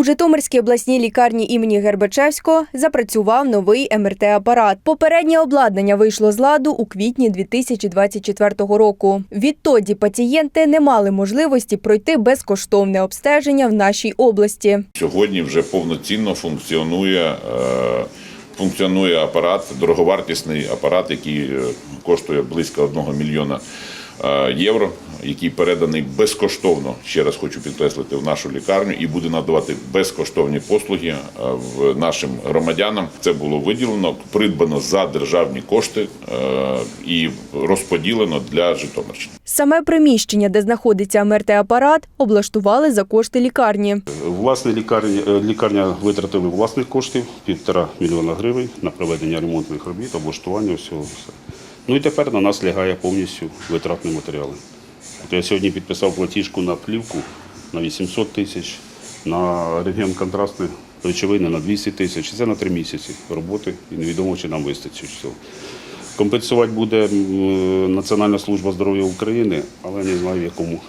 У Житомирській обласній лікарні імені Гербачевського запрацював новий МРТ-апарат. Попереднє обладнання вийшло з ладу у квітні 2024 року. Відтоді пацієнти не мали можливості пройти безкоштовне обстеження в нашій області. Сьогодні вже повноцінно функціонує, е, функціонує апарат, дороговартісний апарат, який е, коштує близько 1 мільйона е, євро, який переданий безкоштовно, ще раз хочу підкреслити, в нашу лікарню і буде надавати безкоштовні послуги е, в нашим громадянам. Це було виділено, придбано за державні кошти е, і розподілено для Житомирщини. Саме приміщення, де знаходиться МРТ-апарат, облаштували за кошти лікарні. Власне лікарня, е, лікарня витратили власних коштів півтора мільйона гривень на проведення ремонтних робіт, облаштування всього. Ну і тепер на нас лягає повністю витратні матеріали. От я сьогодні підписав платіжку на плівку на 800 тисяч, на рентген контрастні речовини на 200 тисяч. Це на три місяці роботи і невідомо, чи нам вистачить всього. Компенсувати буде Національна служба здоров'я України, але не знаю в якому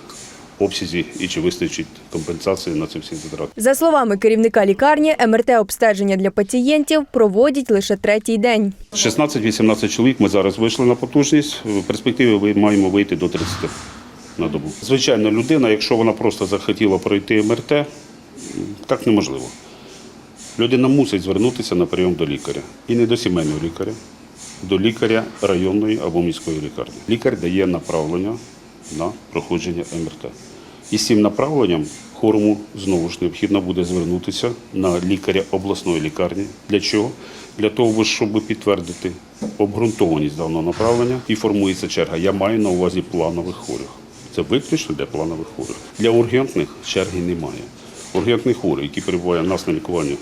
обсязі і чи вистачить компенсації на ці всі витрати. За словами керівника лікарні, МРТ-обстеження для пацієнтів проводять лише третій день. 16-18 чоловік ми зараз вийшли на потужність. В перспективі ми маємо вийти до 30 на добу. Звичайно, людина, якщо вона просто захотіла пройти МРТ, так неможливо. Людина мусить звернутися на прийом до лікаря. І не до сімейного лікаря, до лікаря районної або міської лікарні. Лікар дає направлення на проходження МРТ. І з цим направленням хворому знову ж необхідно буде звернутися на лікаря обласної лікарні. Для чого? Для того, щоб підтвердити обґрунтованість даного направлення і формується черга. Я маю на увазі планових хворих. Це виключно для планових хворих. Для ургентних черги немає. Ургентний хворий, який перебуває у нас на лікуванні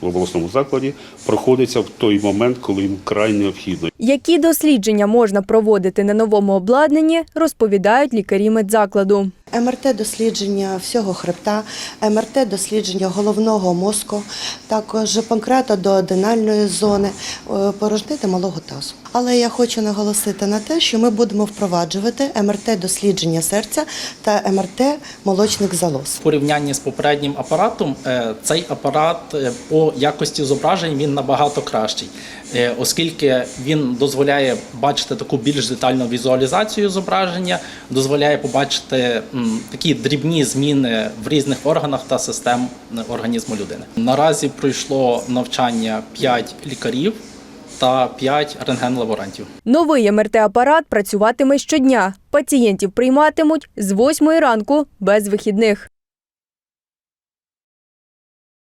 в обласному закладі, проходиться в той момент, коли їм край необхідно. Які дослідження можна проводити на новому обладнанні, розповідають лікарі медзакладу. МРТ-дослідження всього хребта, МРТ-дослідження головного мозку, також панкреатодоодинальної зони, е, порожнити малого тазу. Але я хочу наголосити на те, що ми будемо впроваджувати МРТ-дослідження серця та МРТ молочних залоз. В порівнянні з попереднім апаратом е, цей апарат е, по якості зображень він набагато кращий, оскільки він дозволяє бачити таку більш детальну візуалізацію зображення, дозволяє побачити такі дрібні зміни в різних органах та систем організму людини. Наразі пройшло навчання 5 лікарів та 5 рентген-лаборантів. Новий МРТ-апарат працюватиме щодня. Пацієнтів прийматимуть з 8 ранку без вихідних.